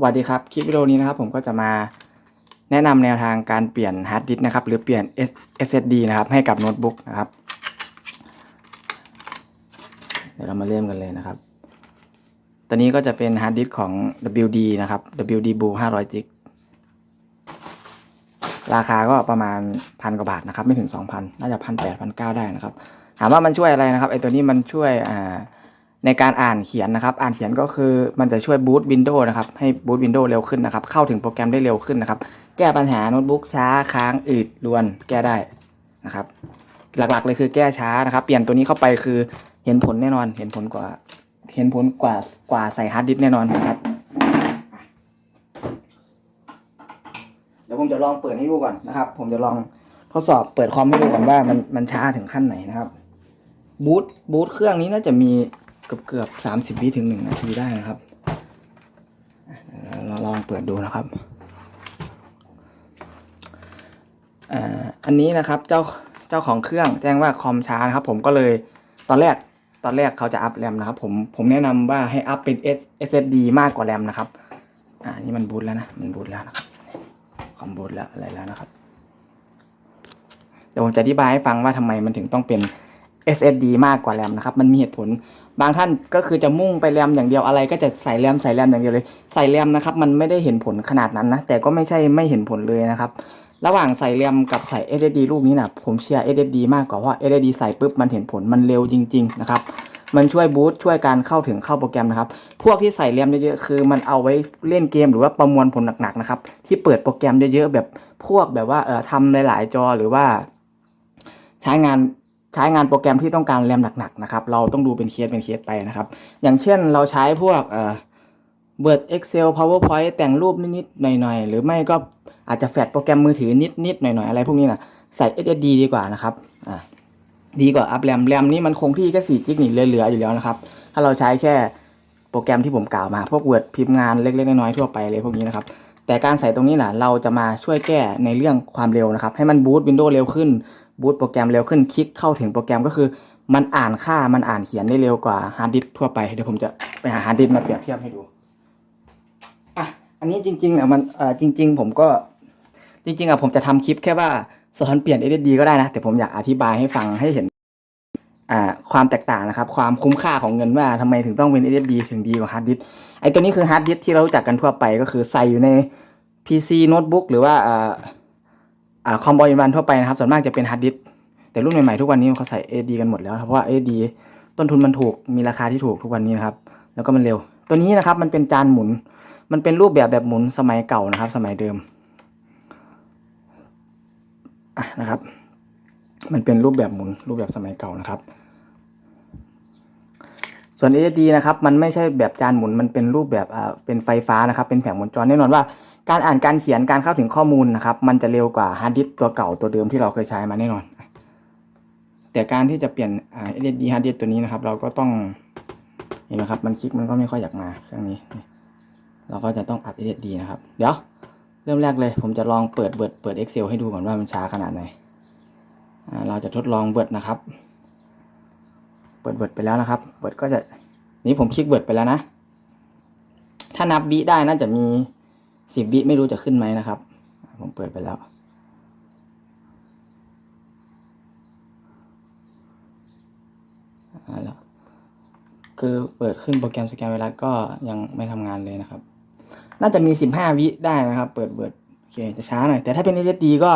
สวัสดีครับ คลิปวิดีโอนี้นะครับผมก็จะมาแนะนำแนวทางการเปลี่ยนฮาร์ดดิสก์นะครับ หรือเปลี่ยน SSD นะครับให้กับโน้ตบุ๊กนะครับ เดี๋ยวเรามาเริ่มกันเลยนะครับตัวนี้ก็จะเป็นฮาร์ดดิสก์ของ WD นะครับ WD Blue 500 g ราคาก็ประมาณพันกว่าบาทนะครับ ไม่ถึง 2,000 น่าจะพันแปดพันเก้าได้นะครับ ถามว่ามันช่วยอะไรนะครับไอตัวนี้มันช่วยอ่า ในการอ่านเขียนนะครับ อ่านเขียนก็คือมันจะช่วยบูตวินโดว์นะครับ ให้บูตวินโดว์เร็วขึ้นนะครับ เข้าถึงโปรแกรมได้เร็วขึ้นนะครับ แก้ปัญหาโน้ตบุ๊กช้าค้างอืดรวน แก้ได้นะครับ หลักๆ เลยคือแก้ช้านะครับ เปลี่ยนตัวนี้เข้าไปคือเห็นผลแน่นอน เห็นผลกว่า เห็นผลกว่ากว่าใส่ฮาร์ดดิสแน่นอนนะครับเดี๋ยวผมจะลองเปิดให้ดูก่อนนะครับ ผมจะลองทดสอบเปิดคอมให้ดูก่อนว่ามันมันช้าถึงขั้นไหนนะครับ บูตบูตเครื่องนี้น่าจะมี เกือบเกือบสามสิบวิถึงหนึ่งนาทีได้นะครับเราลองเปิดดูนะครับอ่าอันนี้นะครับเจ้าเจ้าของเครื่องแจ้งว่าคอมช้านะครับ ผมก็เลยตอนแรกตอนแรกเขาจะอัพแรมนะครับผมผมแนะนำว่าให้อัพเป็น S SSD มากกว่าแรมนะครับอ่านี่มันบูตแล้วนะมันบูตแล้วนะครับคอมบูตแล้วอะไรแล้วนะครับเดี๋ยวผมจะอธิบายให้ฟังว่าทำไมมันถึงต้องเป็น SSD มากกว่าแรมนะครับ มันมีเหตุผล บางท่านก็คือจะมุ่งไปแรมอย่างเดียวอะไร ก็จะใส่แรมใส่แรมอย่างเดียวเลย ใส่แรมนะครับ มันไม่ได้เห็นผลขนาดนั้นนะ แต่ก็ไม่ใช่ไม่เห็นผลเลยนะครับ ระหว่างใส่แรมกับใส่ SSD ลูกนี้นะผมเชียร์ SSD มากกว่าเพราะ SSD ใส่ปุ๊บมันเห็นผลมันเร็วจริง ๆ นะครับมันช่วยบูตช่วยการเข้าถึงเข้าโปรแกรมนะครับ พวกที่ใส่แรมเยอะๆคือมันเอาไว้เล่นเกมหรือว่าประมวลผลหนักๆนะครับ ที่เปิดโปรแกรมเยอะๆแบบพวกแบบว่าเอ่อทำหลายๆจอหรือว่า ใช้งาน ช้งานโปรแกรมที่ต้องการแรมหนักๆนะครับ เราต้องดูเป็นเคสเป็นเคสไปนะครับ อย่างเช่นเราใช้พวกเอ่อ Word Excel PowerPoint แต่งรูปนิดๆหน่อยๆ หรือไม่ก็อาจจะแฟลชโปรแกรมมือถือนิดๆหน่อยๆ อะไรพวกนี้นะใส่ SSD ดีกว่านะครับอ่าดีกว่าอัพแรมแรมนี่มันคงที่แค่4จิกนี่เหลือๆอยู่แล้วนะครับ ถ้าเราใช้แค่โปรแกรมที่ผมกล่าวมาพวก Word พิมพ์งานเล็กๆน้อยๆทั่วไปเลยพวกนี้นะครับแต่การใส่ตรงนี้นะเราจะมาช่วยแก้ในเรื่องความเร็วนะครับ ให้มันบูตวินโดว์เร็วขึ้น บูตโปรแกรมเร็วขึ้นคลิกเข้าถึงโปรแกรมก็คือ มันอ่านค่ามันอ่านเขียนได้เร็วกว่าฮาร์ดดิสก์ทั่วไปเดี๋ยวผมจะไปหาฮาร์ดดิสก์มาเปรียบเทียบให้ดูอะอันนี้จริงๆนะมันเอ่อจริง ๆ ผมก็จริงๆอะผมจะทำคลิปแค่ว่าสอนเปลี่ยน SSD ก็ได้นะ แต่ผมอยากอธิบายให้ฟังให้เห็นอ่าความแตกต่างนะครับ ความคุ้มค่าของเงินว่าทำไมถึงต้องเป็น SSD ถึงดีกว่าฮาร์ดดิสก์ไอตัวนี้คือฮาร์ดดิสก์ที่เรารู้จักกันทั่วไปก็คือใส่อยู่ใน PC โน้ตบุ๊กหรือว่าอ่า คอมบอยวันทั่วไปนะครับส่วนมากจะเป็นฮาร์ดดิสก์แต่รุ่นใหม่ๆทุกวันนี้เขาใส่ SSD กันหมดแล้วเพราะว่า SSD ต้นทุนมันถูกมีราคาที่ถูกทุกวันนี้นะครับ แล้วก็มันเร็ว ตัวนี้นะครับมันเป็นจานหมุน มันเป็นรูปแบบแบบหมุนสมัยเก่านะครับ สมัยเดิมะนะครับ มันเป็นรูปแบบหมุนรูปแบบสมัยเก่านะครับ ส่วน SSD นะครับ มันไม่ใช่แบบจานหมุนมันเป็นรูปแบบอ่าเป็นไฟฟ้านะครับ เป็นแผงวงจรแน่นอนว่า การอ่านการเขียนการเข้าถึงข้อมูลนะครับ มันจะเร็วกว่าฮาร์ดดิสตัวเก่าตัวเดิมที่เราเคยใช้มาแน่นอน แต่การที่จะเปลี่ยนอ่า SSD ฮาร์ดดิสตัวนี้นะครับ เราก็ต้องเห็นไหมครับมันคลิกมันก็ไม่ค่อยอยากมาเครื่องนี้ เราก็จะต้องอัด SSD นะครับ เดี๋ยวเริ่มแรกเลยผมจะลองเปิดเปิดเปิด Excel ให้ดูก่อนว่ามันช้าขนาดไหนเราจะทดลองเบิร์ดนะครับ เปิดเบิร์ดไปแล้วนะครับ เบิร์ดก็จะนี่ผมคลิกเบิร์ดไปแล้วนะ ถ้านับวิได้น่าจะมี สิบวิไม่รู้จะขึ้นไหมนะครับ ผมเปิดไปแล้วอ่าแล้ว คือเปิดขึ้นโปรแกรมสแกนไวรัสก็ยังไม่ทำงานเลยนะครับ น่าจะมีสิบห้าวิได้นะครับ เปิดเบิดโอเคจะช้าหน่อย แต่ถ้าเป็น SSD ก็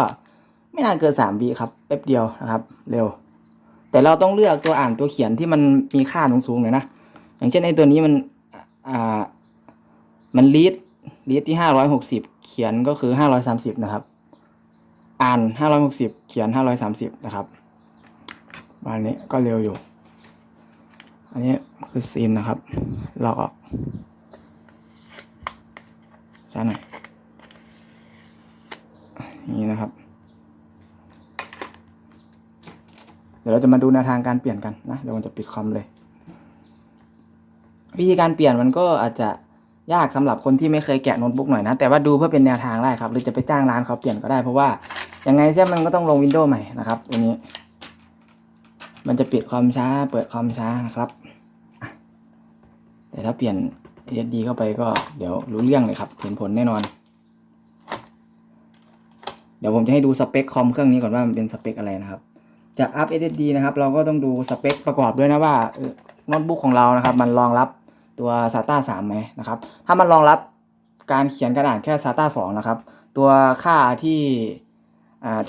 ไม่นานเกินสามวิครับแป๊บเดียวนะครับ เร็ว แต่เราต้องเลือกตัวอ่านตัวเขียนที่มันมีค่าสูงๆหน่อยนะ อย่างเช่นไอ้ตัวนี้มันอ่ามันลีด ลีดที่ห้าร้อยหกสิบเขียนก็คือห้าร้อยสามสิบนะครับ อ่านห้าร้อยหกสิบเขียนห้าร้อยสามสิบนะครับประมาณนี้ก็เร็วอยู่ อันนี้คือซีนนะครับลอกออกช้าหน่อยนี้นะครับ เดี๋ยวเราจะมาดูแนวทางการเปลี่ยนกันนะเดี๋ยวผมจะปิดคอมเลย วิธีการเปลี่ยนมันก็อาจจะ ยากสำหรับคนที่ไม่เคยแกะโน้ตบุ๊กหน่อยนะ แต่ว่าดูเพื่อเป็นแนวทางได้ครับ หรือจะไปจ้างร้านเขาเปลี่ยนก็ได้ เพราะว่ายังไงเสียมันก็ต้องลงวินโดว์ใหม่นะครับตัวนี้ มันจะปิดความช้า เปิดความช้านะครับ แต่ถ้าเปลี่ยน SSD เข้าไปก็เดี๋ยวรู้เรื่องเลยครับ เห็นผลแน่นอน เดี๋ยวผมจะให้ดูสเปคคอมเครื่องนี้ก่อนว่ามันเป็นสเปคอะไรนะครับ จะอัพ SSD นะครับ เราก็ต้องดูสเปคประกอบด้วยนะว่าโน้ตบุ๊กของเรานะครับ มันรองรับ ตัว SATA 3ไหมนะครับ ถ้ามันรองรับการเขียนกระดาษแค่ SATA 2นะครับ ตัวค่าที่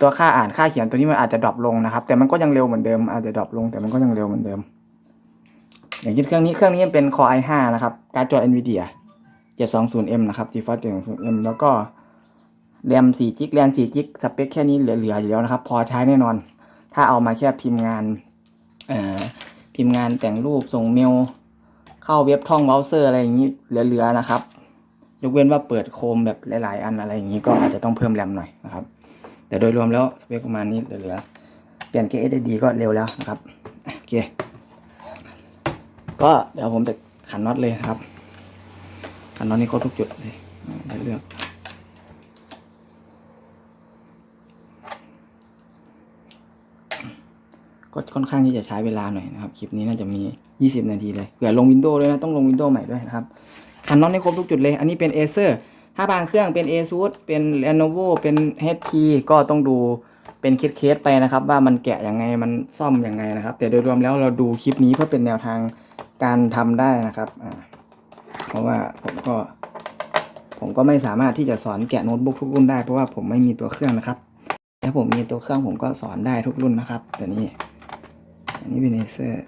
ตัวค่าอ่านค่าเขียนตัวนี้มันอาจจะดรอปลงนะครับ แต่มันก็ยังเร็วเหมือนเดิม อาจจะดรอปลง แต่มันก็ยังเร็วเหมือนเดิม อย่างเช่นเครื่องนี้เครื่องนี้เป็น Core i5 นะครับการ์ดจอ Nvidia 720M นะครับ GeForce 720M แล้วก็แรม4จิกแรม4จิกสเปคแค่นี้เหลือๆอยู่แล้วนะครับ พอใช้แน่นอน ถ้าเอามาแค่พิมพ์งานพิมพ์งานแต่งรูปส่งเมล เข้าเว็บท่องเบราว์เซอร์อะไรอย่างนี้เหลือๆนะครับ ยกเว้นว่าเปิดโคมแบบหลาย ๆ อันอะไรอย่างนี้ก็อาจจะต้องเพิ่มแรมหน่อยนะครับ แต่โดยรวมแล้วสเปคประมาณนี้เหลือๆเปลี่ยนแค่ SSD ก็เร็วแล้วนะครับโอเคก็เดี๋ยวผมจะขันน็อตเลยครับขันน็อตนี่ครบทุกจุดเลยได้เลือก ก็ค่อนข้างที่จะใช้เวลาหน่อยนะครับ คลิปนี้น่าจะมี 20 นาทีเลยเผื่อลงวินโดว์ด้วยนะ ต้องลงวินโดว์ใหม่ด้วยนะครับขันน็อตนี่ครบทุกจุดเลย อันนี้เป็น Acer ถ้าบางเครื่องเป็น ASUS เป็น Lenovo เป็น HP ก็ต้องดูเป็นเคสๆไปนะครับ ว่ามันแกะยังไงมันซ่อมยังไงนะครับ แต่โดยรวมแล้วเราดูคลิปนี้เพื่อเป็นแนวทางการทำได้นะครับอ่าเพราะว่าผมก็ ผมก็ไม่สามารถที่จะสอนแกะโน้ตบุ๊กทุกรุ่นได้เพราะว่าผมไม่มีตัวเครื่องนะครับถ้าผมมีตัวเครื่องผมก็สอนได้ทุกรุ่นนะครับแต่นี่ อันนี้เป็นเอเซอร์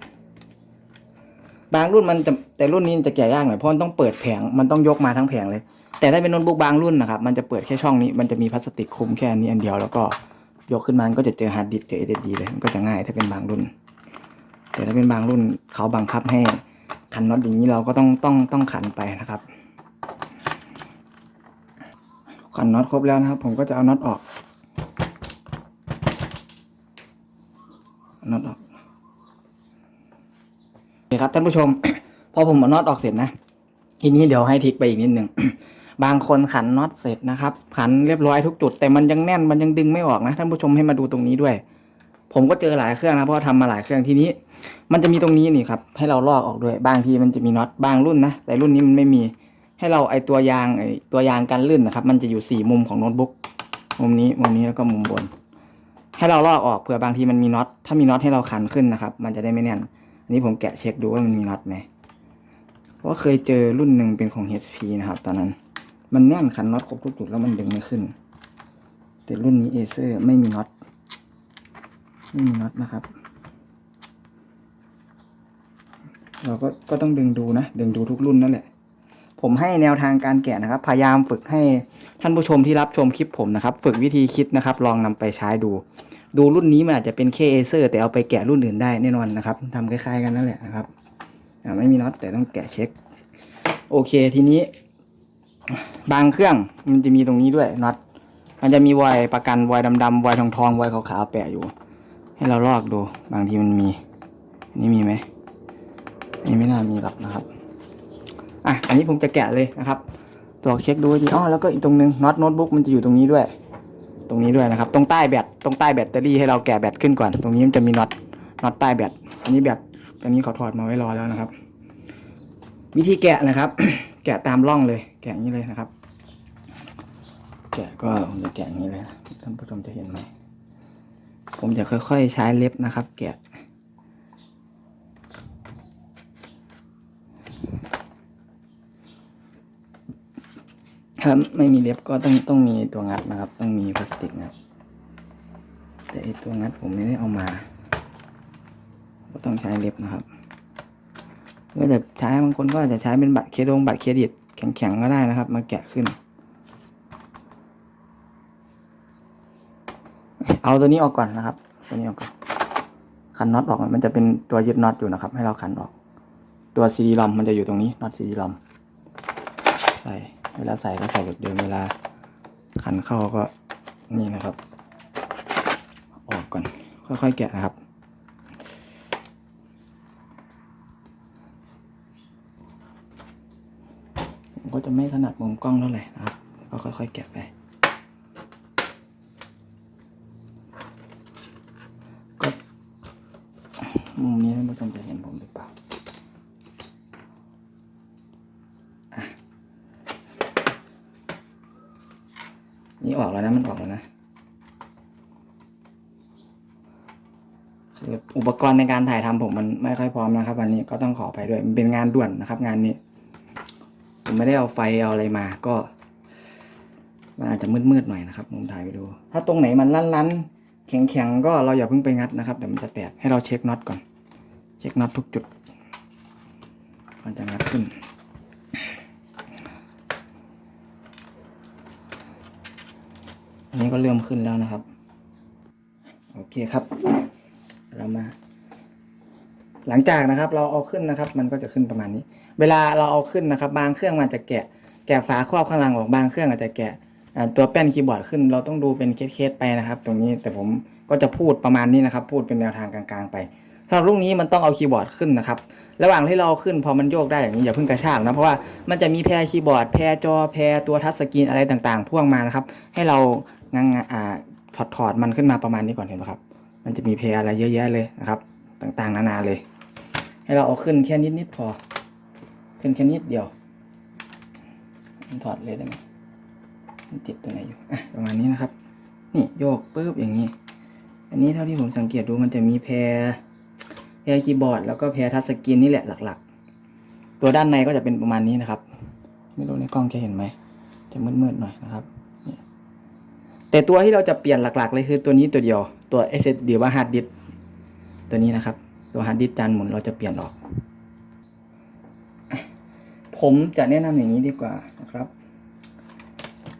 บางรุ่นมันจะแต่รุ่นนี้จะแกะยากหน่อยเพราะมันต้องเปิดแผงมันต้องยกมาทั้งแผงเลย แต่ถ้าเป็นโน้ตบุ๊กบางรุ่นนะครับมันจะเปิดแค่ช่องนี้มันจะมีพลาสติกคลุมแค่อันนี้อันเดียวแล้วก็ยกขึ้นมาก็จะเจอฮาร์ดดิสก์เจอ SSD เลยมันก็จะง่ายถ้าเป็นบางรุ่น แต่ถ้าเป็นบางรุ่นเขาบังคับให้ขันน็อตอย่างนี้เราก็ต้องต้องต้องขันไปนะครับขันน็อตครบแล้วนะครับ ผมก็จะเอาน็อตออกน็อตออก โอเครับท่านผู้ชม พอผมเอาน็อตออกเสร็จนะทีนี้เดี๋ยวให้ทิกไปอีกนิดหนึ่งบางคนขันน็อตเสร็จนะครับ ขันเรียบร้อยทุกจุด แต่มันยังแน่นมันยังดึงไม่ออกนะท่านผู้ชมให้มาดูตรงนี้ด้วย ผมก็เจอหลายเครื่องนะเพราะว่าทำมาหลายเครื่องทีนี้ มันจะมีตรงนี้นี่ครับให้เราลอกออกด้วยบางทีมันจะมีน็อตบางรุ่นนะแต่รุ่นนี้มันไม่มี ให้เราไอตัวยางไอตัวยางกันลื่นนะครับ มันจะอยู่สี่มุมของโน้ตบุ๊กมุมนี้มุมนี้แล้วก็มุมบน ให้เราลอกออกเผื่อบางทีมันมีน็อตถ้ามีน็อตให้เราขันขึ้นนะครับ มันจะได้ไม่แน่น อันนี้ผมแกะเช็คดูว่ามันมีน็อตไหมเพราะเคยเจอรุ่นหนึ่งเป็นของ HP นะครับ ตอนนั้น มันแน่นขันน็อตครบทุกจุดแล้วมันดึงไม่ขึ้น แต่รุ่นนี้เอเซอร์ไม่มีน็อตไม่มีน็อตนะครับ เราก็ก็ต้องดึงดูนะ ดึงดูทุกรุ่นนั่นแหละ ผมให้แนวทางการแกะนะครับ พยายามฝึกให้ท่านผู้ชมที่รับชมคลิปผมนะครับ ฝึกวิธีคิดนะครับ ลองนำไปใช้ดู ดูรุ่นนี้มันอาจจะเป็นเคเอเซอร์แต่เอาไปแกะรุ่นอื่นได้แน่นอนนะครับทำคล้ายๆกันนั่นแหละนะครับไม่มีน็อตแต่ต้องแกะเช็ค โอเคทีนี้ บางเครื่องมันจะมีตรงนี้ด้วยน็อตมันจะมีวอยประกันวอยดำๆวอยทองทองๆวอยขาวๆแปะอยู่ ให้เราลอกดู บางทีมันมีนนี้มีไหมนนี้ไม่น่ามีหรอกนะครับอะอันนี้ผมจะแกะเลยนะครับตัวเช็คดูดีอ๋อแล้วก็อีกตรงนึงน็อตโน้ตบุ๊กมันจะอยู่ตรงนี้ด้วย ตรงนี้ด้วยนะครับ ตรงใต้แบตตรงใต้แบตเตอรี่ให้เราแกะแบตขึ้นก่อน ตรงนี้มันจะมีน็อตน็อตใต้แบตอันนี้แบตอันนี้เขาถอดมาไว้รอแล้วนะครับ วิธีแกะนะครับ แกะตามร่องเลย แกะอย่างนี้เลยนะครับ แกะก็ผมจะแกะอย่างนี้เลยท่านผู้ชมจะเห็นไหมผมจะค่อยๆใช้เล็บนะครับ แกะ ถ้าไม่มีเล็บก็ต้องต้องมีตัวงัดนะครับ ต้องมีพลาสติกนะครับ แต่ไอตัวงัดผมไม่ได้เอามา ก็ต้องใช้เล็บนะครับก็จะใช้บางคนก็อาจจะใช้เป็นบัตรเครดงบัตรเครดิตแข็งๆก็ได้นะครับ มาแกะขึ้น เอาตัวนี้ออกก่อนนะครับ ตัวนี้ออกก่อนขันน็อตออกมันจะเป็นตัวยึดน็อตอยู่นะครับ ให้เราขันออก ตัวซีดีลอมมันจะอยู่ตรงนี้น็อตซีดีลอมใส่ เวลาใส่ก็ใส่แบบเดิมเวลาขันเข้าก็นี่นะครับ ออกก่อนค่อยๆแกะนะครับผมก็จะไม่ถนัดมุมกล้องเท่าไหร่นะครับก็ค่อยๆแกะไป ก็มุมนี้ท่านผู้ชมจะเห็นผมหรือเปล่า นี่ออกแล้วนะมันออกแล้วนะ คืออุปกรณ์ในการถ่ายทำผมมันไม่ค่อยพร้อมนะครับ วันนี้ก็ต้องขอไปด้วยมันเป็นงานด่วนนะครับ งานนี้ ผมไม่ได้เอาไฟเอาอะไรมาก็มันอาจจะมืดๆหน่อยนะครับผมถ่ายไปดู ถ้าตรงไหนมันลั่นๆแข็งๆก็เราอย่าเพิ่งไปงัดนะครับเดี๋ยวมันจะแตกให้เราเช็คน็อตก่อน เช็คน็อตทุกจุดก่อนจะงัดขึ้นอันนี้ก็เริ่มขึ้นแล้วนะครับ โอเคครับ เรามา หลังจากนะครับ เราเอาขึ้นนะครับ มันก็จะขึ้นประมาณนี้ เวลาเราเอาขึ้นนะครับ บางเครื่องมันจะแกะ แกะฝาครอบข้างหลังออกบางเครื่องอาจจะแกะตัวแป้นคีย์บอร์ดขึ้น เราต้องดูเป็นเคสๆไปนะครับ ตรงนี้แต่ผมก็จะพูดประมาณนี้นะครับ พูดเป็นแนวทางกลางๆไปสำหรับลูกนี้มันต้องเอาคีย์บอร์ดขึ้นนะครับ ระหว่างที่เราเอาขึ้นพอมันโยกได้อย่างนี้อย่าเพิ่งกระชากนะ เพราะว่ามันจะมีแพรคีย์บอร์ด แพรจอ แพรตัวทัชสกรีนอะไรต่างๆ พ่วงมานะครับ ให้เรางังอ่าถอดถอดมันขึ้นมาประมาณนี้ก่อนเห็นไหมครับ มันจะมีแพรอะไรเยอะแยะเลยนะครับ ต่างๆ นานาเลย ให้เราเอาขึ้นแค่นิดๆพอ ขึ้นแค่นิดเดียวถอดเลยได้ไหมติดตัวไหนอยู่อะประมาณนี้นะครับ นี่โยกปุ๊บอย่างนี้ อันนี้เท่าที่ผมสังเกตดูมันจะมีแพรแพรคีย์บอร์ดแล้วก็แพรทัชสกรีนนี่แหละหลักๆ ตัวด้านในก็จะเป็นประมาณนี้นะครับ ไม่รู้ในกล้องจะเห็นไหมจะมืดๆหน่อยนะครับแต่ตัวที่เราจะเปลี่ยนหลักๆเลยคือตัวนี้ตัวเดียว ตัว SSD ว่า hard disk ตัวนี้นะครับ ตัว hard disk จานหมุนเราจะเปลี่ยนออก ผมจะแนะนำอย่างนี้ดีกว่านะครับ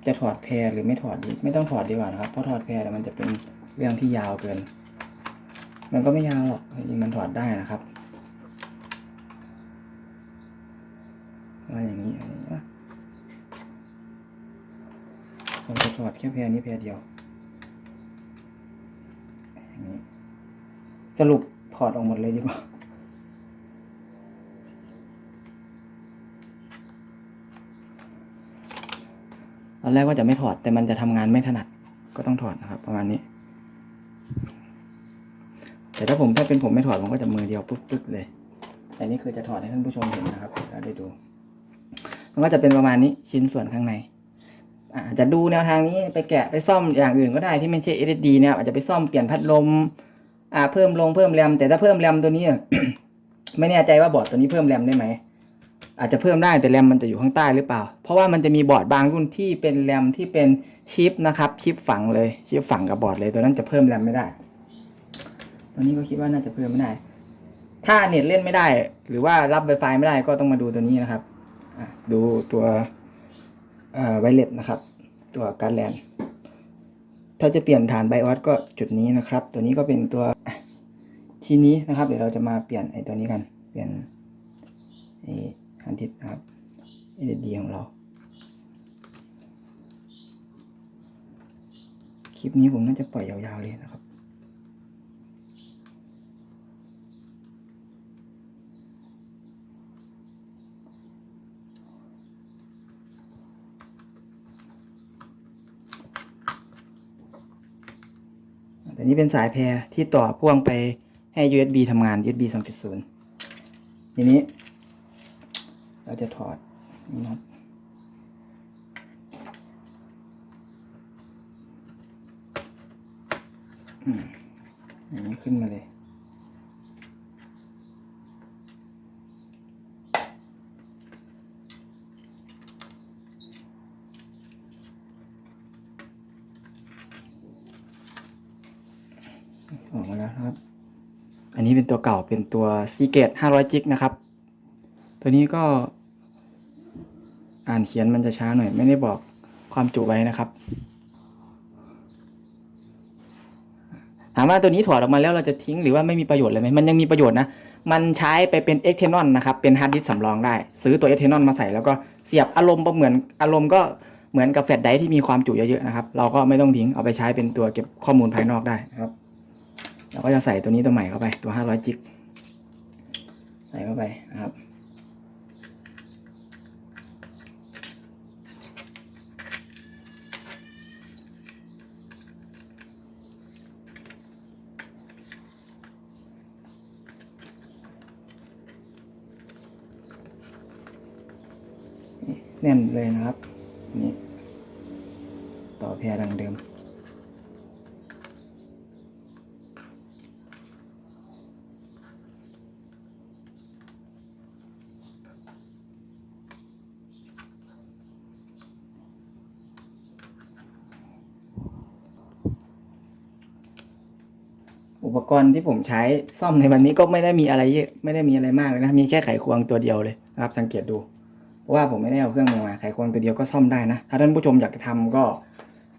จะถอดแพรหรือไม่ถอดดีไม่ต้องถอดดีกว่านะครับ เพราะถอดแพรเดี๋ยวมันจะเป็นเรื่องที่ยาวเกิน มันก็ไม่ยาวหรอกจริงมันถอดได้นะครับว่าอย่างนี้ผมจะถอดแค่แพรนี้แพรเดียวอย่างนี้ สรุปถอดออกหมดเลยดีกว่า ตอนแรกว่าจะไม่ถอด แต่มันจะทำงานไม่ถนัด ก็ต้องถอดนะครับ ประมาณนี้ แต่ถ้าผมถ้าเป็นผมไม่ถอดผมก็จะมือเดียวปึ๊บปึ๊บเลย แต่นี่คือจะถอดให้ท่านผู้ชมเห็นนะครับเราได้ดู มันก็จะเป็นประมาณนี้ชิ้นส่วนข้างในอาจจะดูแนวทางนี้ไปแกะไปซ่อมอย่างอื่นก็ได้ที่ไม่ใช่ SSD เนี่ยอาจจะไปซ่อมเปลี่ยนพัดลม อ่าเพิ่มลงเพิ่มแรมแต่ถ้าเพิ่มแรมตัวนี้ไม่แน่ใจว่าบอร์ดตัวนี้เพิ่มแรมได้ไหมอาจจะเพิ่มได้แต่แรมมันจะอยู่ข้างใต้หรือเปล่า เพราะว่ามันจะมีบอร์ดบางรุ่นที่เป็นแรมที่เป็นชิปนะครับชิปฝังเลยชิปฝังกับบอร์ดเลยตัวนั้นจะเพิ่มแรมไม่ได้ตัวนี้ก็คิดว่าน่าจะเพิ่มไม่ได้ ถ้าเน็ตเล่นไม่ได้ หรือว่ารับ Wi-Fi ไม่ได้ก็ต้องมาดูตัวนี้นะครับดูตัวเอ่อไวเลสนะครับ ตัวการแลน ถ้าจะเปลี่ยนฐานไบโอสก็จุดนี้นะครับ ตัวนี้ก็เป็นตัวทีนี้นะครับ เดี๋ยวเราจะมาเปลี่ยนไอ้ตัวนี้กัน เปลี่ยนไอ้ฮันดิสนะครับ LED ของเรา คลิปนี้ผมน่าจะปล่อยยาวๆเลยนะครับ แต่นี้เป็นสายแพรที่ต่อพ่วงไปให้ USB ทำงาน USB 2.0 ทีนี้ เราจะถอดนี่น็อตอันนี้ขึ้นมาเลย ออกมาแล้วนะครับ อันนี้ เป็นตัวเก่าเป็นตัว s e a g a t e 500จิกนะครับ ตัวนี้ก็ อ่านเขียนมันจะช้าหน่อย ไม่ได้บอกความจุไว้นะครับ ถามว่าตัวนี้ถอดออกมาแล้วเราจะทิ้งหรือว่าไม่มีประโยชน์เลยไหมมันยังมีประโยชน์นะ มันใช้ไปเป็น e x t e r n a l นนะครับ เป็นฮาร์ดดิสสำรองได้ ซื้อตัว e x t e r n a l มาใส่แล้วก็เสียบอารมณ์ก็เหมือนอารมณ์ก็เหมือนกับแฟลชไดรฟ์ที่มีความจุเยอะๆนะครับ เราก็ไม่ต้องทิ้งเอาไปใช้เป็นตัวเก็บข้อมูลภายนอกได้นะครับ เราก็จะใส่ตัวนี้ตัวใหม่เข้าไปตัว 500จิกใส่เข้าไปนะครับ แน่นเลยนะครับนี่ต่อแพรดังเดิม ปกรณ์ที่ผมใช้ซ่อมในวันนี้ก็ไม่ได้มีอะไรเยอะไม่ได้มีอะไรมากเลยนะมีแค่ไขควงตัวเดียวเลยนะครับ สังเกตดูเพราะว่าผมไม่ได้เอาเครื่องมือมาไขควงตัวเดียวก็ซ่อมได้นะถ้าท่านผู้ชมอยากจะทำก็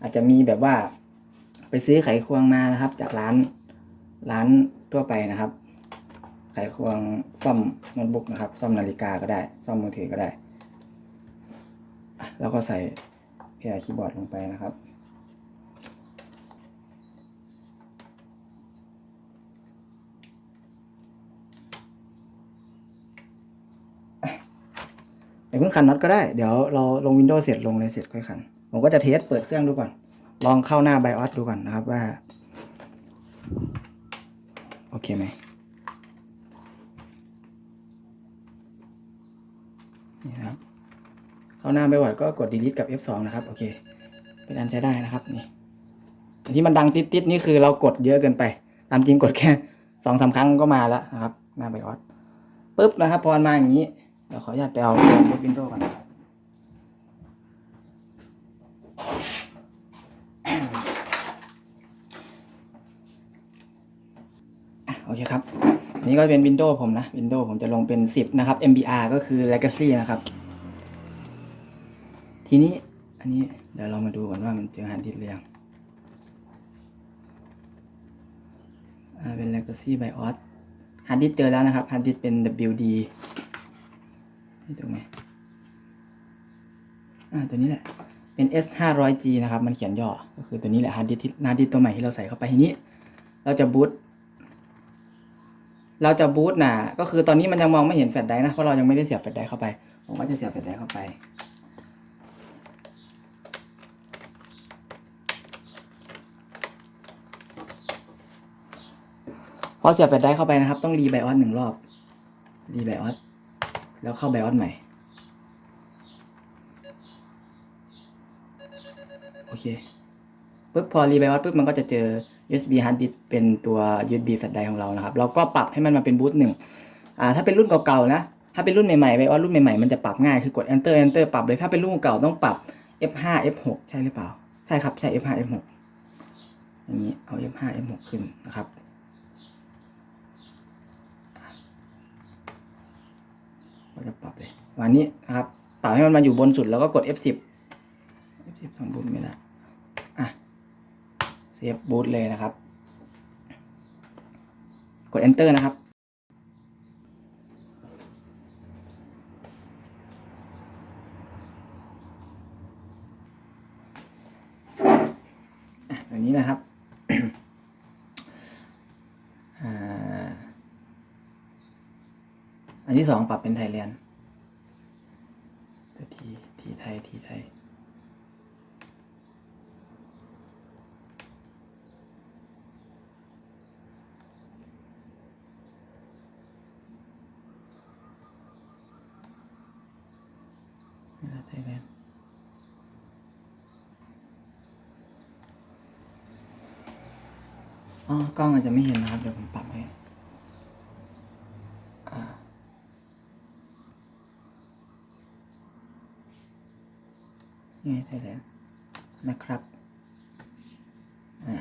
อาจจะมีแบบว่า ไปซื้อไขควงมานะครับ จากร้านร้านทั่วไปนะครับ ไขควงซ่อมโน้ตบุ๊กนะครับ ซ่อมนาฬิกาก็ได้ ซ่อมมือถือก็ได้ แล้วก็ใส่แพรคีย์บอร์ดลงไปนะครับ อย่าเพิ่งขันน็อตก็ได้ เดี๋ยวเราลง Windows เสร็จลงเลยเสร็จค่อยขัน ผมก็จะเทสเปิดเครื่องดูก่อน ลองเข้าหน้า BIOS ดูก่อนนะครับว่า โอเคไหมนี่นะครับเข้าหน้า BIOS ก็กด delete กับ F2 นะครับ โอเค เป็นอันใช้ได้นะครับนี่ที่มันดังติดๆนี่คือเรากดเยอะเกินไป ตามจริงกดแค่สองสามครั้งก็มาแล้วนะครับ หน้า BIOS ปุ๊บนะครับพอมาอย่างนี้ เดี๋ยวขออนุญาตไปเอาบูตวินโดว์ก่อนอะโอเคครับอันนี้ก็เป็นวินโดว์ผมนะวินโดว์ผมจะลงเป็น 10 นะครับ MBR ก็คือ Legacy นะครับ ทีนี้อันนี้เดี๋ยวเรามาดูก่อนว่ามันเจอฮาร์ดดิสก์หรือยังอ่าเป็น Legacy BIOS ฮาร์ดดิสเจอแล้วนะครับฮาร์ดดิสเป็น WD นี่ตรงไหนอ่าตัวนี้แหละ เป็น S 5 0 0 G นะครับ มันเขียนย่อ ก็คือตัวนี้แหละฮาร์ดดิสก์ที่ฮาร์ดดิสตัวใหม่ที่เราใส่เข้าไปทีนี้ เราจะบูตเราจะบูตน่ะ ก็คือตอนนี้มันยังมองไม่เห็นแฟลชไดรฟ์นะ เพราะเรายังไม่ได้เสียบแฟลชไดรฟ์เข้าไป ผมก็จะเสียบแฟลชไดรฟ์เข้าไปพอเสียบแฟลชไดรฟ์เข้าไปนะครับ ต้องรีไบออสหนึ่งรอบรีไบออส แล้วเข้าไบออสใหม่ โอเคปุ๊บพอรีไบออสปุ๊บมันก็จะเจอ USB hard disk เป็นตัว USB flash drive ของเรานะครับ เราก็ปรับให้มันมาเป็นบูตหนึ่งอ่าถ้าเป็นรุ่นเก่าๆนะ ถ้าเป็นรุ่นใหม่ๆไบออสรุ่นใหม่ๆมันจะปรับง่ายคือกด enter enter ปรับเลยถ้าเป็นรุ่นเก่าต้องปรับ F5 F6 ใช่หรือเปล่า ใช่ครับใช่ F5 F6 อย่างนี้เอา F5 F6 ขึ้นนะครับ ก็จะปรับเลยวันนี้นะครับปรับให้มันมาอยู่บนสุดแล้วก็กด F10 F10 สองบูทไม่ได้อะเซฟบูทเลยนะครับ กด Enter นะครับอะแบบนี้นะครับ อ่า อันที่สองปรับเป็นไทยแลนด์ตัวทีทีไทยทีไทยไทยแลนด์อ๋อกล้องอาจจะไม่เห็นนะครับ เดี๋ยวผมปรับให้ นี่ไทยแลนด์นะครับ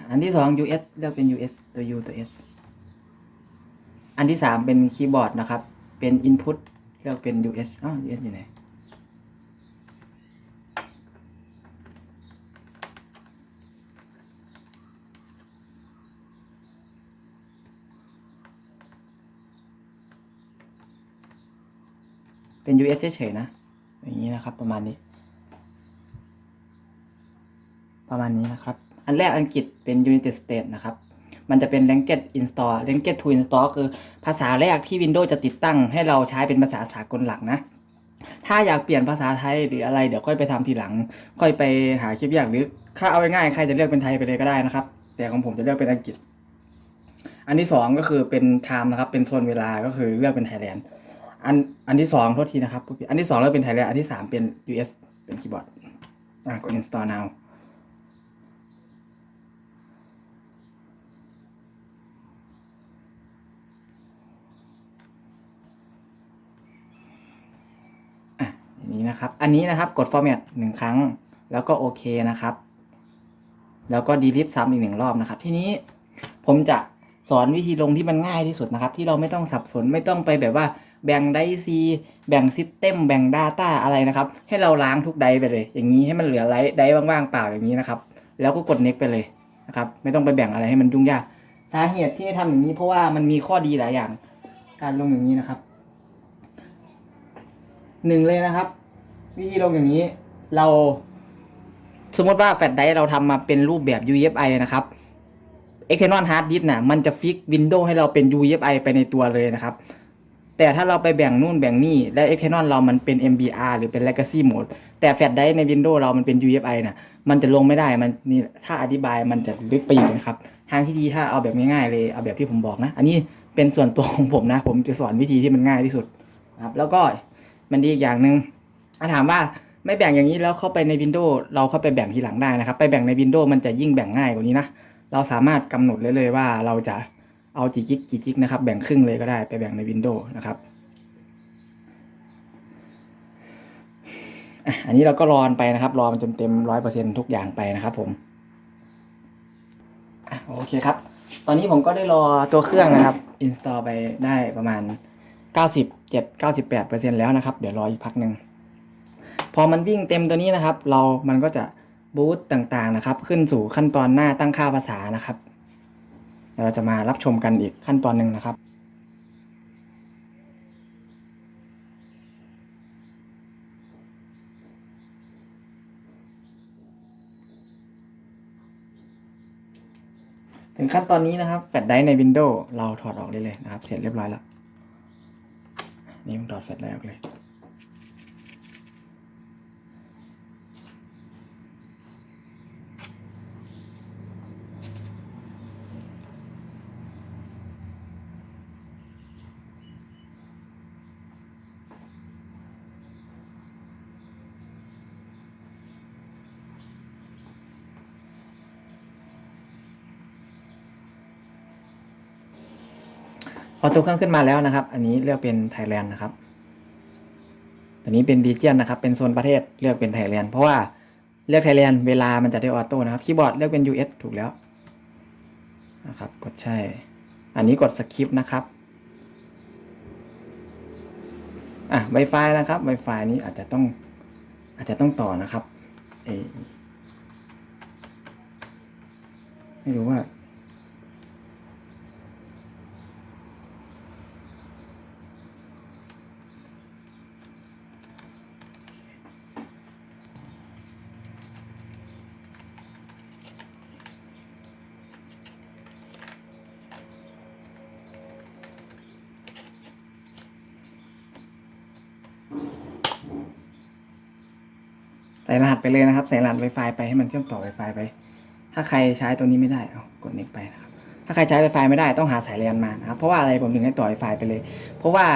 อันที่สอง US เลือกเป็น US ตัว U ตัว S อันที่สามเป็นคีย์บอร์ดนะครับ เป็น Input เลือกเป็น US อ้าว US อยู่ไหนเป็น US เฉยๆนะ อย่างนี้นะครับ ประมาณนี้ ประมาณนี้นะครับ อันแรกอังกฤษเป็น United States นะครับ มันจะเป็น Language Install Language to Install คือภาษาแรกที่ Windows จะติดตั้งให้เราใช้เป็นภาษาสากลหลักนะถ้าอยากเปลี่ยนภาษาไทยหรืออะไรเดี๋ยวค่อยไปทำทีหลัง ค่อยไปหาคลิปอย่างหรือถ้าเอาง่ายๆใครจะเลือกเป็นไทยไปเลยก็ได้นะครับ แต่ของผมจะเลือกเป็นอังกฤษ อันที่สองก็คือเป็น time นะครับ เป็นโซนเวลาก็คือเลือกเป็นไทยแลนด์อันอันที่สองโทษทีนะครับอันที่สองเลือกเป็นไทยแลนด์อันที่สามเป็น US เป็นคีย์บอร์ดอะกด install now นะครับ อันนี้นะครับกด format หนึ่งครั้ง แล้วก็โอเคนะครับ แล้วก็ delete ซ้ำอีกหนึ่งรอบนะครับ ทีนี้ผมจะสอนวิธีลงที่มันง่ายที่สุดนะครับ ที่เราไม่ต้องสับสนไม่ต้องไปแบบว่าแบ่งไดซีแบ่งซิสเต็มแบ่ง Data อะไรนะครับ ให้เราล้างทุกไดไปเลย อย่างนี้ให้มันเหลือไลไดว่างๆเปล่าอย่างนี้นะครับ แล้วก็กด next ไปเลยนะครับ ไม่ต้องไปแบ่งอะไรให้มันยุ่งยากสาเหตุที่ให้ทำอย่างนี้เพราะว่ามันมีข้อดีหลายอย่าง การลงอย่างนี้นะครับหนึ่งเลยนะครับ วิธีลงอย่างนี้ เราสมมติว่าแฟลชไดร์เราทำมาเป็นรูปแบบ UEFI นะครับ external hard disk น่ะมันจะฟิก Windows ให้เราเป็น UEFI ไปในตัวเลยนะครับ แต่ถ้าเราไปแบ่งนู่นแบ่งนี่และ external เรามันเป็น MBR หรือเป็น legacy mode แต่แฟลชไดร์ใน Windows เรามันเป็น UEFI น่ะมันจะลงไม่ได้มันนี่ถ้าอธิบายมันจะลึกไปอีกนะครับ ทางที่ดีถ้าเอาแบบง่ายๆเลยเอาแบบที่ผมบอกนะ อันนี้เป็นส่วนตัวของผมนะ ผมจะสอนวิธีที่มันง่ายที่สุดครับ แล้วก็มันดีอีกอย่างหนึ่ง ถ้าถามว่าไม่แบ่งอย่างนี้แล้วเข้าไปใน Windows เราเข้าไปแบ่งทีหลังได้นะครับ ไปแบ่งใน Windows มันจะยิ่งแบ่งง่ายกว่านี้นะ เราสามารถกำหนดเลยเลยว่าเราจะเอากี่กิกกี่กิกนะครับ แบ่งครึ่งเลยก็ได้ไปแบ่งใน Windows นะครับอันนี้เราก็รอนไปนะครับ รอมันจนเต็มร้อยเปอร์เซ็นทุกอย่างไปนะครับผมโอเคครับ ตอนนี้ผมก็ได้รอตัวเครื่องนะครับ install ไปได้ประมาณ 97 98แล้วนะครับ เดี๋ยวรออีกพักหนึ่ง พอมันวิ่งเต็มตัวนี้นะครับ เรามันก็จะบูตต่างๆนะครับ ขึ้นสู่ขั้นตอนหน้าตั้งค่าภาษานะครับเดี๋ยวเราจะมารับชมกันอีกขั้นตอนหนึ่งนะครับถึงขั้นตอนนี้นะครับแฟลชไดรฟ์ใน Windows เราถอดออกได้เลยนะครับ เสร็จเรียบร้อยแล้ว นี่ผมถอดแฟลชไดร์ออกเลย อตัวเครื่องขึ้นมาแล้วนะครับ อันนี้เลือกเป็นไทยแลนด์นะครับตัวนี้เป็นดีเจียนนะครับ เป็นโซนประเทศเลือกเป็นไทยแลนด์เพราะว่าเลือกไทยแลนด์เวลามันจะได้ออโต้นะครับคีย์บอร์ดเลือกเป็น US ถูกแล้วนะครับ กดใช่ อันนี้กดสคริปต์นะครับอะ Wi-Fi นะครับ Wi-Fi นี้อาจจะต้องอาจจะต้องต่อนะครับเอไม่รู้ว่า เลยนะครับ ใส่รหัส Wi-Fi ไปให้มันเชื่อมต่อ Wi-Fi ไป ถ้าใครใช้ตัวนี้ไม่ได้เอากด next ไปนะครับ ถ้าใครใช้ Wi-Fi ไม่ได้ต้องหาสายแลนมานะครับ เพราะว่าอะไรผมถึงให้ต่อ Wi-Fi ไปเลย เพราะว่า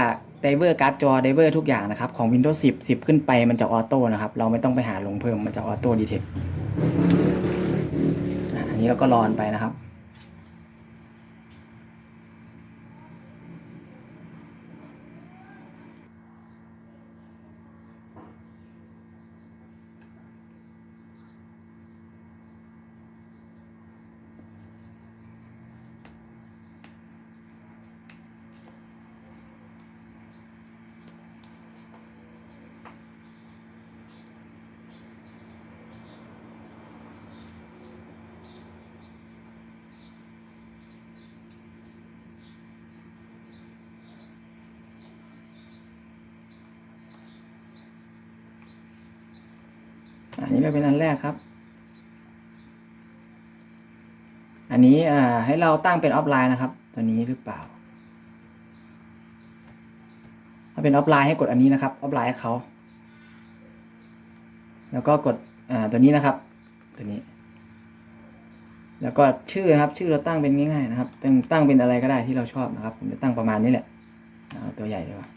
ไดเวอร์การ์ดจอไดเวอร์ทุกอย่างนะครับของ Windows 10 10 ขึ้นไปมันจะออโต้นะครับ เราไม่ต้องไปหาลงเพิ่มมันจะออโต้ดีเทคอันนี้เราก็รอนไปนะครับ นนี้เราเป็นอันแรกครับ อันนี้อ่าให้เราตั้งเป็นออฟไลน์นะครับ ตัวนี้หรือเปล่า ถ้าเป็นออฟไลน์ให้กดอันนี้นะครับ ออฟไลน์เขา แล้วก็กดอ่าตัวนี้นะครับ ตัวนี้ แล้วก็ชื่อนะครับ ชื่อเราตั้งเป็นง่ายๆนะครับ ตั้งตั้งเป็นอะไรก็ได้ที่เราชอบนะครับ ผมจะตั้งประมาณนี้แหละเอาตัวใหญ่ดีกว่า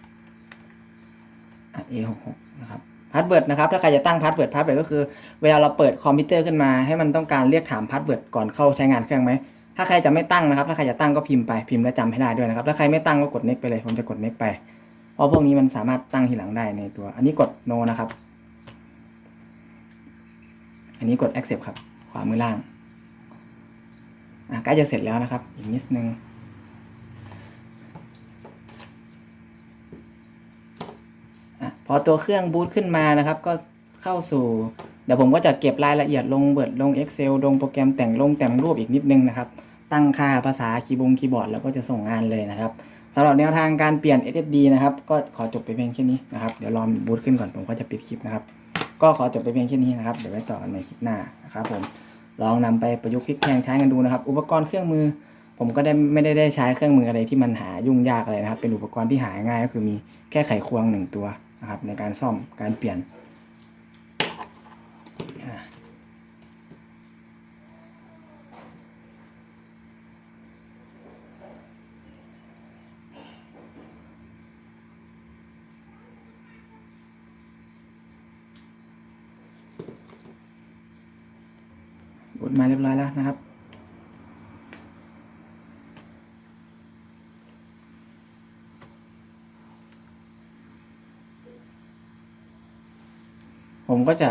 A66 นะครับ พาสเวิร์ดนะครับถ้าใครจะตั้งพาสเวิร์ดพาสเวิร์ดก็คือเวลาเราเปิดคอมพิวเตอร์ขึ้นมาให้มันต้องการเรียกถามพาสเวิร์ดก่อนเข้าใช้งานเครื่องไหมถ้าใครจะไม่ตั้งนะครับ ถ้าใครจะตั้งก็พิมพ์ไปพิมพ์แล้วจำให้ได้ด้วยนะครับ ถ้าใครไม่ตั้งก็กด next ไปเลย ผมจะกด next ไป เพราะพวกนี้มันสามารถตั้งทีหลังได้ในตัว อันนี้กด no นะครับ อันนี้กด accept ครับ ขวามือล่าง อะใกล้จะเสร็จแล้วนะครับ อีกนิดนึง พอตัวเครื่องบูตขึ้นมานะครับ ก็เข้าสู่ เดี๋ยวผมก็จะเก็บรายละเอียดลงเบิดลง Excel ลงโปรแกรมแต่งลงแต่งรูปอีกนิดนึงนะครับ ตั้งค่าภาษาคีย์บงคีย์บอร์ดแล้วก็จะส่งงานเลยนะครับสำหรับแนวทางการเปลี่ยน SSD นะครับ ก็ขอจบไปเพียงแค่นี้นะครับ เดี๋ยวรอบูตขึ้นก่อนผมก็จะปิดคลิปนะครับ ก็ขอจบไปเพียงแค่นี้นะครับ เดี๋ยวไว้ต่อกันในคลิปหน้านะครับผม ลองนำไปประยุกต์พลิกแพลงใช้กันดูนะครับ อุปกรณ์เครื่องมือ ผมก็ได้ไม่ได้ได้ใช้เครื่องมืออะไรที่มันหายุ่งยากอะไรนะครับ เป็นอุปกรณ์ที่หาง่ายก็คือมีแค่ไขควงหนึ่งตัว นะครับในการซ่อมการเปลี่ยนอ่าบูตมาเรียบร้อยแล้วนะครับ ผม ก็จะ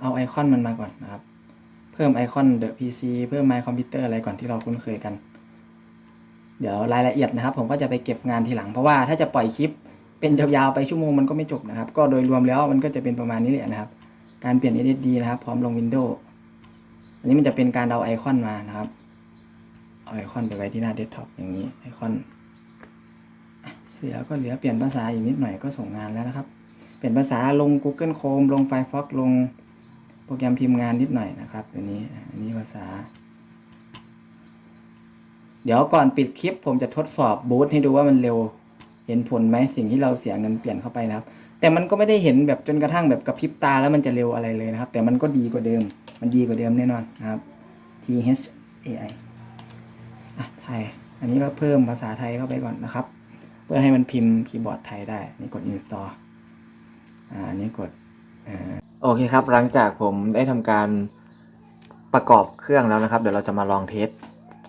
เอาไอคอนมันมาก่อนนะครับ เพิ่มไอคอน The PC เพิ่ม My Computer อร์อะไรก่อนที่เราคุ้นเคยกัน เดี๋ยวรายละเอียดนะครับ ผมก็จะไปเก็บงานทีหลังเพราะว่าถ้าจะปล่อยคลิปเป็นยาวๆไปชั่วโมงมันก็ไม่จบนะครับ ก็โดยรวมแล้วมันก็จะเป็นประมาณนี้แหละนะครับ การเปลี่ยน SSD นะครับพร้อมลง Windows อันนี้มันจะเป็นการเอาไอคอนมานะครับเอาไอคอนไปไว้ที่หน้าเดสก์ท็อปอย่างนี้ไอคอนเหลือก็เหลือเปลี่ยนภาษาอีกนิดหน่อยก็ส่งงานแล้วนะครับ เปลี่ยนภาษาลง Google Chrome ลง Firefox ลงโปรแกรมพิมพ์งานนิดหน่อยนะครับ ตัวนี้อันนี้ภาษา เดี๋ยวก่อนปิดคลิปผมจะทดสอบบูตให้ดูว่ามันเร็วเห็นผลไหมสิ่งที่เราเสียเงินเปลี่ยนเข้าไปนะครับ แต่มันก็ไม่ได้เห็นแบบจนกระทั่งแบบกระพริบตาแล้วมันจะเร็วอะไรเลยนะครับ แต่มันก็ดีกว่าเดิม มันดีกว่าเดิมแน่นอนนะครับ T H A I อะไทย อันนี้ก็เพิ่มภาษาไทยเข้าไปก่อนนะครับ เพื่อให้มันพิมพ์คีย์บอร์ดไทยได้นี่กด install อันนี้กดอโอเคครับ หลังจากผมได้ทำการประกอบเครื่องแล้วนะครับ เดี๋ยวเราจะมาลองเทส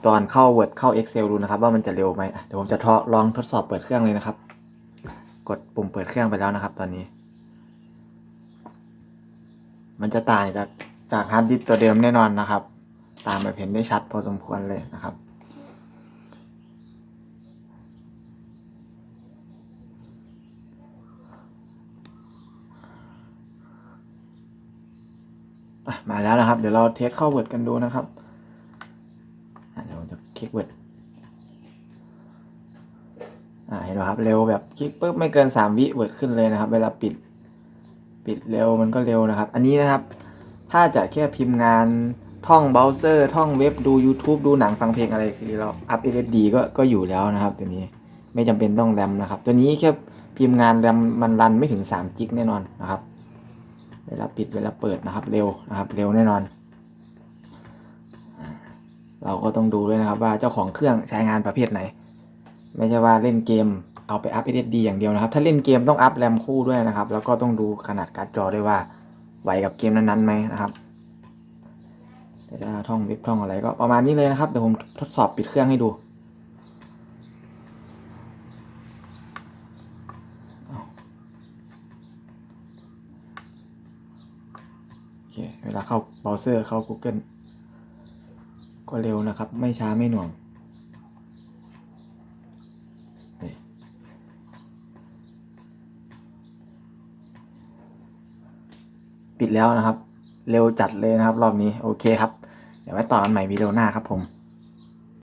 ตอนเข้า Word เข้า Excel ดูนะครับ ว่ามันจะเร็วไหมเดี๋ยวผมจะทดลองทดสอบเปิดเครื่องเลยนะครับ กดปุ่มเปิดเครื่องไปแล้วนะครับ ตอนนี้ มันจะต่างจากจากฮาร์ดดิสก์ตัวเดิมแน่นอนนะครับ ตามแบบเห็นได้ชัดพอสมควรเลยนะครับ มาแล้วนะครับ เดี๋ยวเราเทสเข้า Word กันดูนะครับเดี๋ยวจะคลิก Word อ่าเห็นไหมครับเร็วแบบคลิกปุ๊บไม่เกิน 3 วิ Word ขึ้นเลยนะครับ เวลาปิดปิดเร็วมันก็เร็วนะครับ อันนี้นะครับ ถ้าจะแค่พิมพ์งานท่องเบราว์เซอร์ ท่องเว็บดู YouTube ดูหนังฟังเพลงอะไรคือเราอัพ SSD ก็ก็อยู่แล้วนะครับตัวนี้ไม่จำเป็นต้องแรมนะครับ ตัวนี้แค่พิมพ์งานแรมมันรันไม่ถึง3จิกแน่นอนนะครับ เวลาปิดเวลาเปิดนะครับ เร็วนะครับ เร็วแน่นอน เราก็ต้องดูด้วยนะครับว่าเจ้าของเครื่องใช้งานประเภทไหน ไม่ใช่ว่าเล่นเกมเอาไปอัพ SSD อย่างเดียวนะครับ ถ้าเล่นเกมต้องอัพแรมคู่ด้วยนะครับ แล้วก็ต้องดูขนาดการ์ดจอด้วยว่าไหวกับเกมนั้นๆไหมนะครับแต่ถ้าท่องเว็บท่องอะไรก็ประมาณนี้เลยนะครับ เดี๋ยวผมทดสอบปิดเครื่องให้ดูเอาโอ เคเวลาเข้าเบราว์เซอร์เข้า Google ก็เร็วนะครับ ไม่ช้าไม่หน่วงปิดแล้วนะครับ เร็วจัดเลยนะครับ รอบนี้โอเคครับ เดี๋ยวไว้ต่อกันใหม่วิดีโอหน้าครับผม